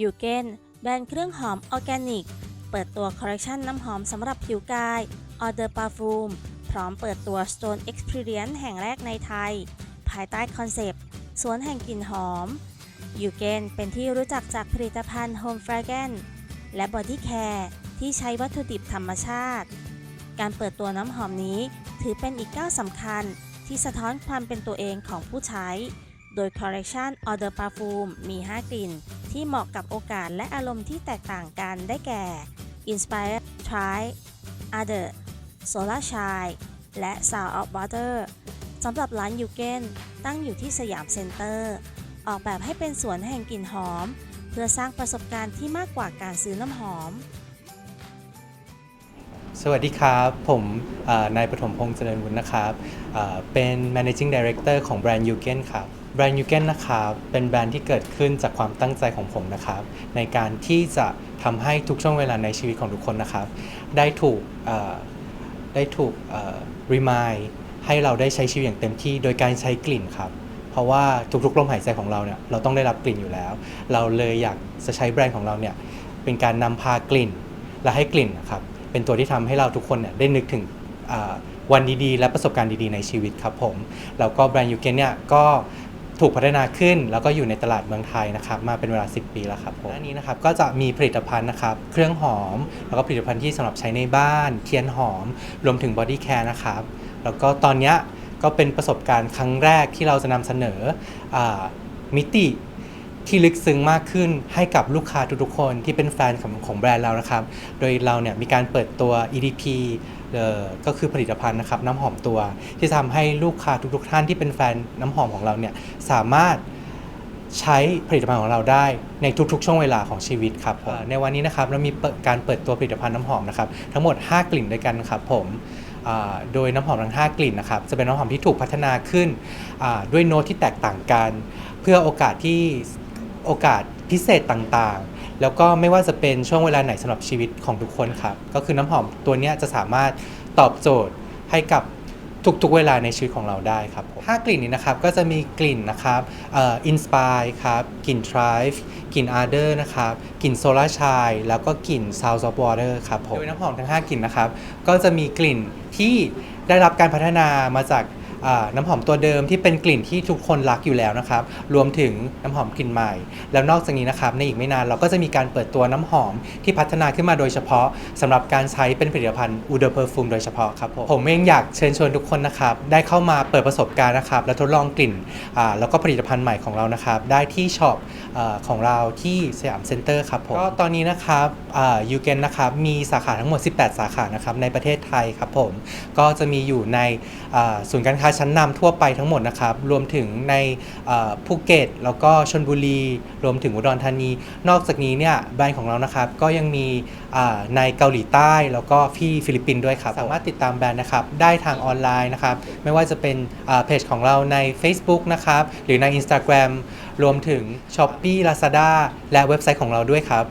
ยูเกนแบรนด์เครื่องหอมออร์แกนิก เปิดตัวคอลเลคชันน้ำหอมสำหรับผิวกายออเดอร์ปาฟูมพร้อมเปิดตัว Stone Experience แห่งแรกในไทย ภายใต้คอนเซปต์สวนแห่งกลิ่นหอมยูเกนเป็นที่รู้จักจากผลิตภัณฑ์ Home Fragrance และ Body Care ที่ใช้วัตถุดิบธรรมชาติ การเปิดตัวน้ำหอมนี้ถือเป็นอีกก้าวสำคัญที่สะท้อนความเป็นตัวเองของผู้ใช้ โดยคอลเล t ชัน Eau de Parfum มี 5 กลิ่น ที่เหมาะกับโอกาสและอารมณ์ที่แตกต่างกันได้แก่ Inspire Try Other Solar Shine และ Sound of Water สำหรับร้านยูเกนตั้งอยู่ที่สยามเซ็นเตอร์ ออกแบบให้เป็นสวนแห่งกลิ่นหอม เพื่อสร้างประสบการณ์ที่มากกว่าการซื้อน้ำหอม สวัสดีครับ ผมนายปฐมพงษ์เจริญวุฒินะครับเป็น managing director ของแบรนด์ u g e n ครับ แบรนด์ u g e n นนะครับเป็นแบรนด์ที่เกิดขึ้นจากความตั้งใจของผมนะครับ ในการที่จะทำให้ทุกช่วงเวลาในชีวิตของทุกคนนะครับ ได้ถูกได้ถูกเอ่อ remind ให้เราได้ใช้ชีวิตอย่างเต็มที่โดยการใช้กลิ่นครับ เพราะว่าทุกๆลมหายใจของเราเนี่ยเราต้องได้รับกลิ่นอยู่แล้ว เราเลยอยากจะใช้แบรนด์ของเราเนี่ยเป็นการนำพากลิ่นและให้กลิ่นนะครับเป็นตัวที่ทำให้เราทุกคนเนี่ยได้นึกถึงวันดีๆ และประสบการณ์ดีๆในชีวิตครับผมแล้วก็แบรนด์ยูเกนเนี่ยก็ ถูกพัฒนาขึ้น แล้วก็อยู่ในตลาดเมืองไทยนะครับมาเป็นเวลา 10 ปีแล้วครับผมอันนี้นะครับก็จะมีผลิตภัณฑ์นะครับเครื่องหอม แล้วก็ผลิตภัณฑ์ที่สำหรับใช้ในบ้าน เทียนหอม รวมถึงบอดี้แคร์นะครับแล้วก็ตอนเนี้ยก็เป็นประสบการณ์ครั้งแรกที่เราจะนำเสนออามิติ ที่ลึกซึ้งมากขึ้นให้กับลูกค้าทุกๆคนที่เป็นแฟนของของแบรนด์เรานะครับ โดยเราเนี่ยมีการเปิดตัว EDP เอ่อก็คือผลิตภัณฑ์นะครับน้ำหอมตัว ที่ทำให้ลูกค้าทุกๆท่านที่เป็นแฟนน้ำหอมของเราเนี่ยสามารถใช้ผลิตภัณฑ์ของเราได้ในทุกๆ ช่วงเวลาของชีวิตครับผมเอ่อในวันนี้นะครับเรามีเปิดการเปิดตัวผลิตภัณฑ์น้ำหอมนะครับทั้งหมด 5 กลิ่นด้วยกันครับผมอ่าโดยน้ำหอมทั้ง 5 กลิ่นนะครับจะเป็นน้ำหอมที่ถูกพัฒนาขึ้นอ่าด้วยโน้ตที่แตกต่างกัน เพื่อโอกาสที่ โอกาสพิเศษต่างๆ แล้วก็ไม่ว่าจะเป็นช่วงเวลาไหนสำหรับชีวิตของทุกคนครับ ก็คือน้ำหอมตัวเนี้ยจะสามารถตอบโจทย์ให้กับทุกๆเวลาในชีวิตของเราได้ครับผมห้ากลิ่นนี้นะครับก็จะมีกลิ่นนะครับเอ่อ Inspire ครับกลิ่น Thrive กลิ่น Ardor นะครับกลิ่น Solar Shine แล้วก็กลิ่น Sound of Water ครับผมโดยน้ำหอมทั้ง 5 กลิ่นนะครับ ก็จะมีกลิ่นที่ได้รับการพัฒนามาจากอ่า น้ำหอมตัวเดิมที่เป็นกลิ่นที่ทุกคนรักอยู่แล้วนะครับ รวมถึงน้ำหอมกลิ่นใหม่ แล้วนอกจากนี้นะครับในอีกไม่นานเราก็จะมีการเปิดตัวน้ำหอมที่พัฒนาขึ้นมาโดยเฉพาะสำหรับการใช้เป็นผลิตภัณฑ์อูเดอร์เพอร์ฟูมโดยเฉพาะครับผมผมเองอยากเชิญชวนทุกคนนะครับได้เข้ามาเปิดประสบการณ์นะครับและทดลองกลิ่นแล้วก็ผลิตภัณฑ์ใหม่ของเรานะครับได้ที่ช็อปของเราที่สยามเซ็นเตอร์ครับผมก็ตอนนี้นะครับยูเกนนะครับมีสาขาทั้งหมด 18 สาขานะครับในประเทศไทยครับผมก็จะมีอยู่ในศูนย์การค้าชั้นนำทั่วไปทั้งหมดนะครับ รวมถึงในภูเก็ตแล้วก็ชนบุรี รวมถึงอุดรธานี นอกจากนี้เนี่ยแบรนด์ของเรานะครับก็ยังมีในเกาหลีใต้แล้วก็ที่ฟิลิปปินส์ด้วยครับ สามารถติดตามแบรนด์นะครับได้ทางออนไลน์นะครับ ไม่ว่าจะเป็นเพจของเราใน Facebook นะครับ หรือใน Instagram รวมถึง s h o p e e Lazada และเว็บไซต์ของเราด้วยครับ